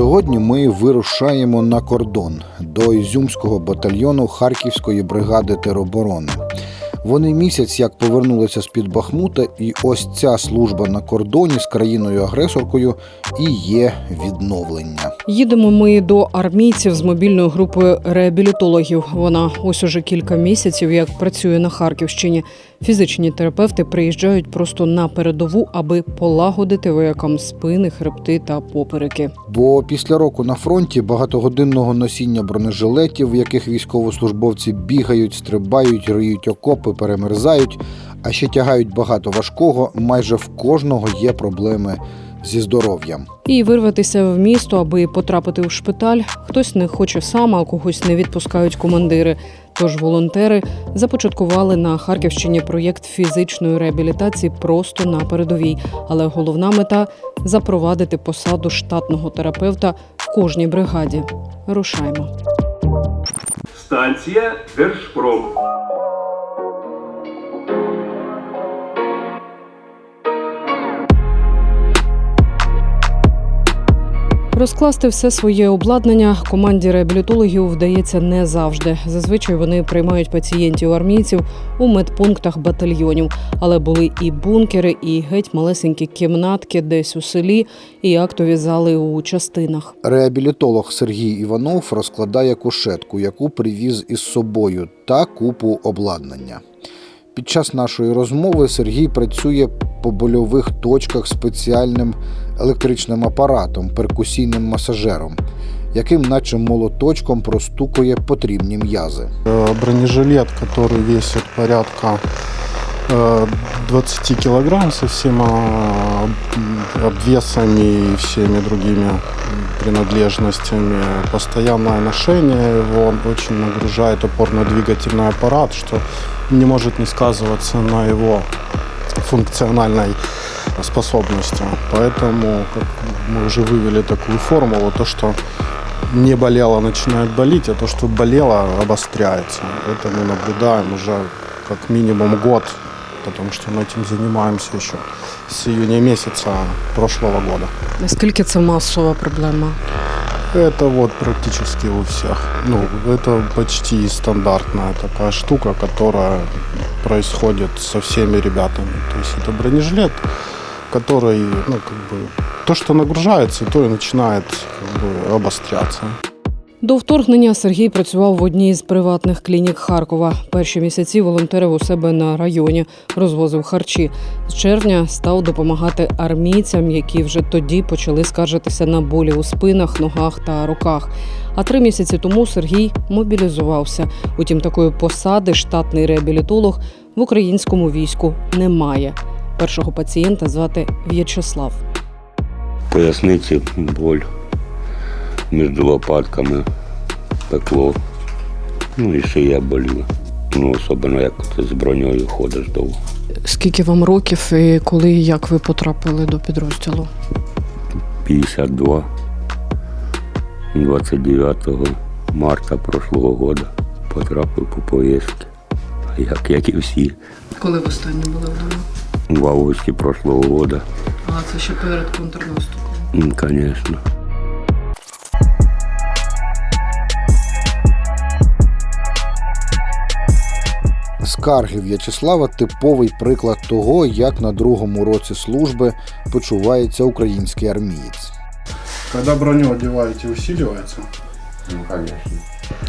Сьогодні ми вирушаємо на кордон до Ізюмського батальйону Харківської бригади тероборони. Вони місяць як повернулися з під Бахмута, і ось ця служба на кордоні з країною-агресоркою і є відновлення. Їдемо ми до армійців з мобільною групою реабілітологів. Вона ось уже кілька місяців як працює на Харківщині. Фізичні терапевти приїжджають просто на передову, аби полагодити воякам спини, хребти та попереки. Бо після року на фронті багатогодинного носіння бронежилетів, в яких військовослужбовці бігають, стрибають, риють окопи, перемерзають, а ще тягають багато важкого, майже в кожного є проблеми зі здоров'ям. І вирватися в місто, аби потрапити у шпиталь. Хтось не хоче сам, а когось не відпускають командири. Тож волонтери започаткували на Харківщині проєкт фізичної реабілітації просто на передовій. Але головна мета запровадити посаду штатного терапевта в кожній бригаді. Рушаймо. Станція Держпром. Розкласти все своє обладнання команді реабілітологів вдається не завжди. Зазвичай вони приймають пацієнтів армійців у медпунктах батальйонів, але були і бункери, і геть малесенькі кімнатки десь у селі, і актові зали у частинах. Реабілітолог Сергій Іванов розкладає кушетку, яку привіз із собою, та купу обладнання. Під час нашої розмови Сергій працює по больових точках спеціальним електричним апаратом, перкусійним масажером, яким, наче молоточком, простукує потрібні м'язи. Э, бронежилет, который весит порядка э, 20 килограмм со всеми э, м, обвесами и всеми другими принадлежностями. Постоянное ношение его он очень нагружает опорно-двигательный аппарат, что не может не сказываться на его функциональной способности. Поэтому как мы уже вывели такую формулу, то что не болело, начинает болеть, а то, что болело, обостряется. Это мы наблюдаем уже как минимум год, потому что мы этим занимаемся еще с июня месяца прошлого года. Наскільки це масова проблема? Это вот практически у всех. Ну, это почти стандартная такая штука, которая происходит со всеми ребятами. То есть это бронежилет, который, ну, как бы, то, что нагружается, то и начинает как бы, обостряться. До вторгнення Сергій працював в одній з приватних клінік Харкова. Перші місяці волонтерив у себе на районі, розвозив харчі. З червня став допомагати армійцям, які вже тоді почали скаржитися на болі у спинах, ногах та руках. А три місяці тому Сергій мобілізувався. Утім, такої посади штатний реабілітолог в українському війську немає. Першого пацієнта звати В'ячеслав. поясниці боль між лопатками пекло. Ну і шия боліла. Ну, особливо як ти з броньою ходиш довго. Скільки вам років і коли і як ви потрапили до підрозділу? 52. 29 марта прошлого года потрапив по повістки. Як, як і всі. Коли в останнє були вдома? В августі прошлого года. А це ще перед контрнаступом. М, Скарги В'ячеслава типовий приклад того, як на другому році служби почувається український армієць. Когда броню одеваете, усиливается? Ну, конечно.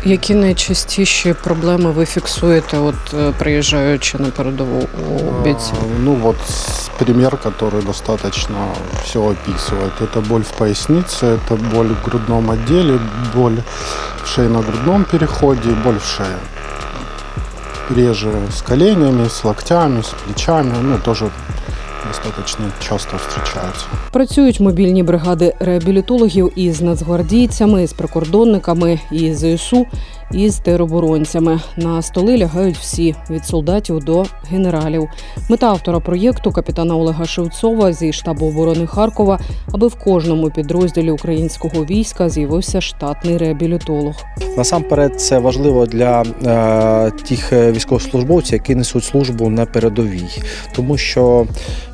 Які найчастіші проблеми ви фіксуєте, от е, приїжджаючи на передову у бійців? А, Ну вот с- пример, который достаточно все описывает. Это боль в пояснице, это боль в грудном отделе, боль в шейно-грудном переходе и боль в шее. Реже с коленями, с локтями, с плечами, ну тоже достаточно часто встречаются. Працюють мобільні бригади реабілітологів із нацгвардійцями, з прикордонниками, і ЗСУ, і з тероборонцями. На столи лягають всі від солдатів до генералів. Мета автора проєкту капітана Олега Шевцова зі штабу оборони Харкова, аби в кожному підрозділі українського війська з'явився штатний реабілітолог. Насамперед, це важливо для е, тих військовослужбовців, які несуть службу на передовій, тому що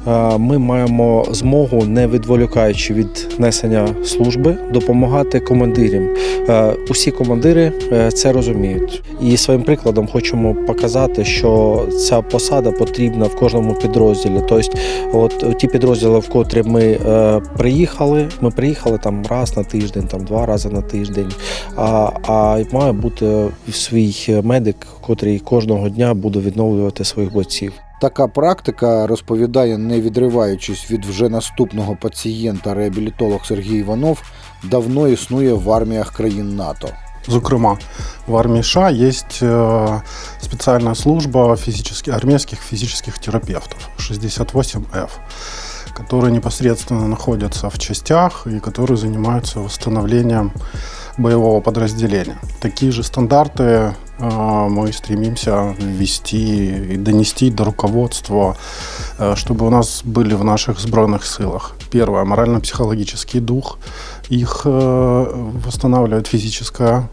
е, ми маємо змогу, не відволікаючи від несення служби, допомагати командирам. Е, усі командири е, це розуміють, і своїм прикладом хочемо показати, що ця посада потрібна в кожному підрозділі. Тобто, от ті підрозділи, в котрі ми е, приїхали, ми приїхали там раз на тиждень, там два рази на тиждень. А, а має бути свій медик, котрий кожного дня буде відновлювати своїх бойців. Така практика розповідає, не відриваючись від вже наступного пацієнта, реабілітолог Сергій Іванов давно існує в арміях країн НАТО. Зокрема, в армии США есть э, специальная служба физически, армейских физических терапевтов 68F, которые непосредственно находятся в частях и которые занимаются восстановлением боевого подразделения. Такие же стандарты э, мы стремимся ввести и донести до руководства, э, чтобы у нас были в наших сбройных силах. Первое, морально-психологический дух. Их восстанавливает физическое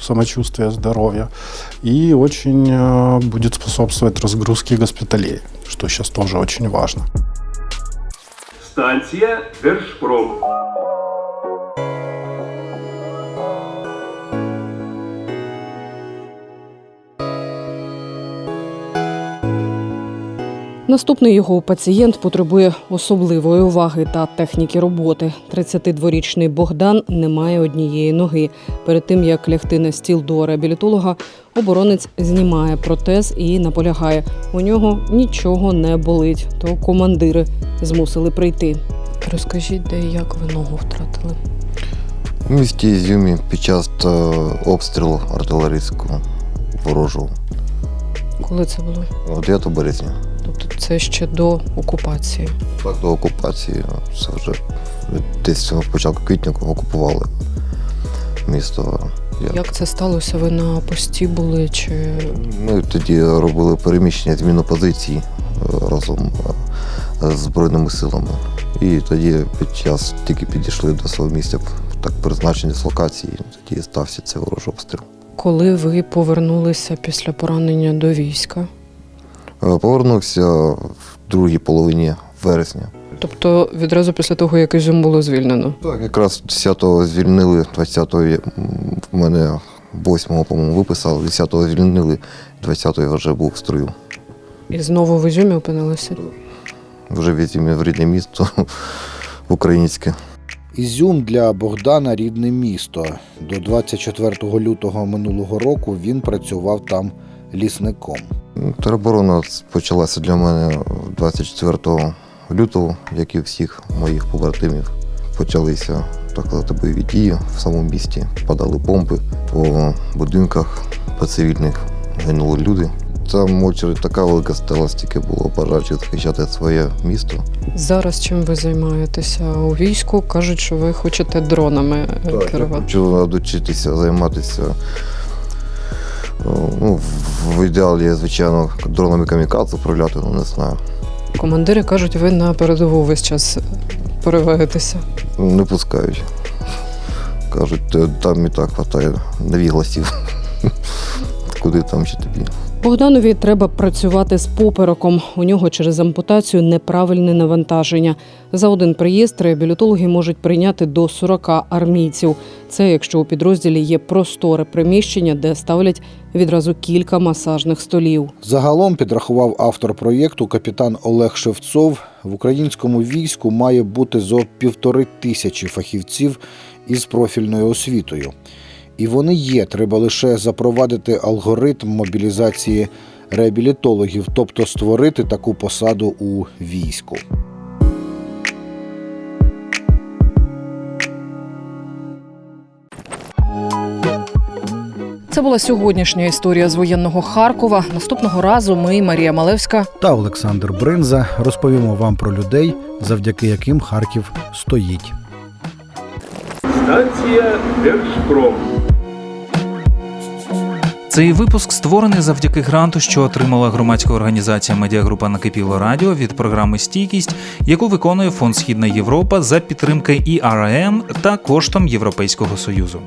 самочувствие, здоровья. И очень э, будет способствовать разгрузке госпиталей, что сейчас тоже очень важно. Станция Держпром. Наступний його пацієнт потребує особливої уваги та техніки роботи. 32-річний Богдан не має однієї ноги. Перед тим як лягти на стіл до реабілітолога, оборонець знімає протез і наполягає. У нього нічого не болить. То командири змусили прийти. Розкажіть, де і як ви ногу втратили? У місті Ізюмі під час е, обстрілу артилерійського ворожого Коли це було? 9 березня. Тобто це ще до окупації. Так до окупації це вже десь початку квітня окупували місто. Я- Як це сталося? Ви на пості були чи Ми тоді робили переміщення зміну позицій е, разом е, з Збройними силами. І тоді під час тільки підійшли до свого місця так призначення з локації, тоді стався цей ворожий обстріл. коли ви повернулися після поранення до війська? Е, Повернувся в другій половині вересня. Тобто відразу після того, як Ізюм було звільнено. Так, якраз 10-го звільнили, 20-го в мене 8-го, по-моєму, виписали, 10-го звільнили, 20-го я вже був в строю. І знову в Ізюмі опинилися. Вже візьмі в рідне місто в українське. Ізюм для Богдана рідне місто. До 24 лютого минулого року він працював там лісником. Тероборона почалася для мене 24 лютого, як і всіх моїх побратимів. Почалися так сказати, бойові дії в самому місті. Падали бомби по будинках, по цивільних гинули люди. Там очередь така велика стала, стільки було бажаючих захищати своє місто. Зараз чим ви займаєтеся у війську? Кажуть, що ви хочете дронами Я керувати. хочу навчитися займатися. Ну, в- ідеалі, звичайно, дронами камікадзе управляти, ну не знаю. Командири кажуть, ви на передову весь час пориваєтеся. Не пускають. Кажуть, там і так хватає гласів. Куди там ще тобі? Богданові треба працювати з попереком. У нього через ампутацію неправильне навантаження. За один приїзд реабілітологи можуть прийняти до 40 армійців. Це якщо у підрозділі є просторе приміщення, де ставлять відразу кілька масажних столів. Загалом підрахував автор проєкту капітан Олег Шевцов. В українському війську має бути зо півтори тисячі фахівців із профільною освітою. І вони є. Треба лише запровадити алгоритм мобілізації реабілітологів, тобто створити таку посаду у війську. Це була сьогоднішня історія з воєнного Харкова. Наступного разу ми, Марія Малевська, Та Олександр Бринза розповімо вам про людей, завдяки яким Харків стоїть. Станція Держпром. Цей випуск створений завдяки гранту, що отримала громадська організація Медіагрупа Накипіло Радіо від програми Стійкість, яку виконує Фонд Східна Європа за підтримки ІРМ та коштом Європейського союзу.